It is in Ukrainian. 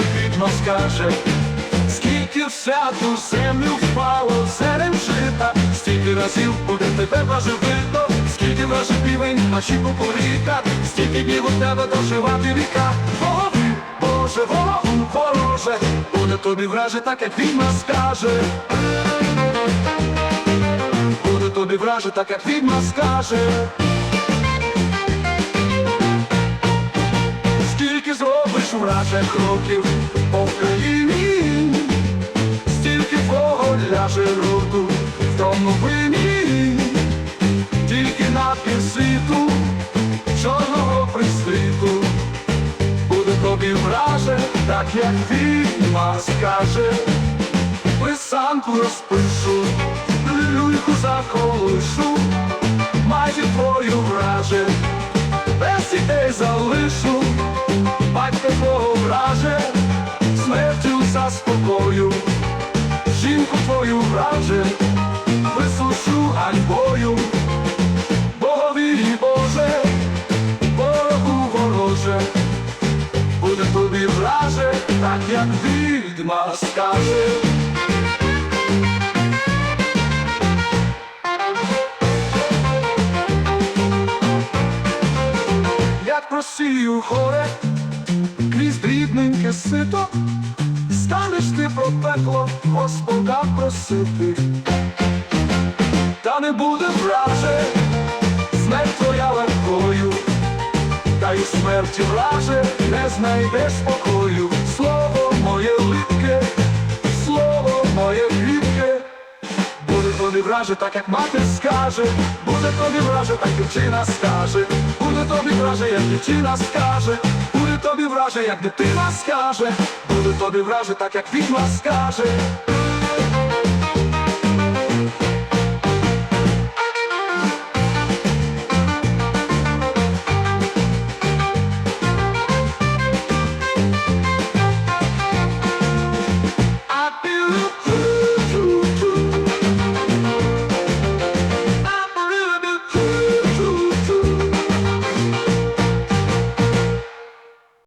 відьма скаже, скільки вся ту землю впало, зерен жита, стільки разів буде тебе видно, скільки враже півень наші кукуріка, стільки днів у тебе доживати віка. Голови, Боже, ворогу, вороже, буде тобі враже, так як відьма скаже. Буде тобі враже, так як відьма скаже. Зробиш кроків по Україні, стільки ляже роду в тому вині, тільки на півсвіту чорного приститу. Буде тобі враже, так як відьма скаже, писанку розпишу, люльку заколишу, майже твою враже, без дітей залишу, заспокою, жінку твою враже, висушу ганьбою, Богові Боже, Богу вороже, буде тобі враже, так як відьма скаже. Як просію горе, крізь дрібненьке сито, станеш ти про пекло, Господа просити. Та не буде враже, смерть твоя легкою, та й смерті враже, не знайдеш спокою. Слово моє липке, слово моє кріпке, Буде тобі враже, так як мати скаже, буде тобі враже, так дівчина скаже, буде тобі враже, як дівчина скаже, тобі враже, як дитина скаже, буду тобі враже, так як відьма скаже.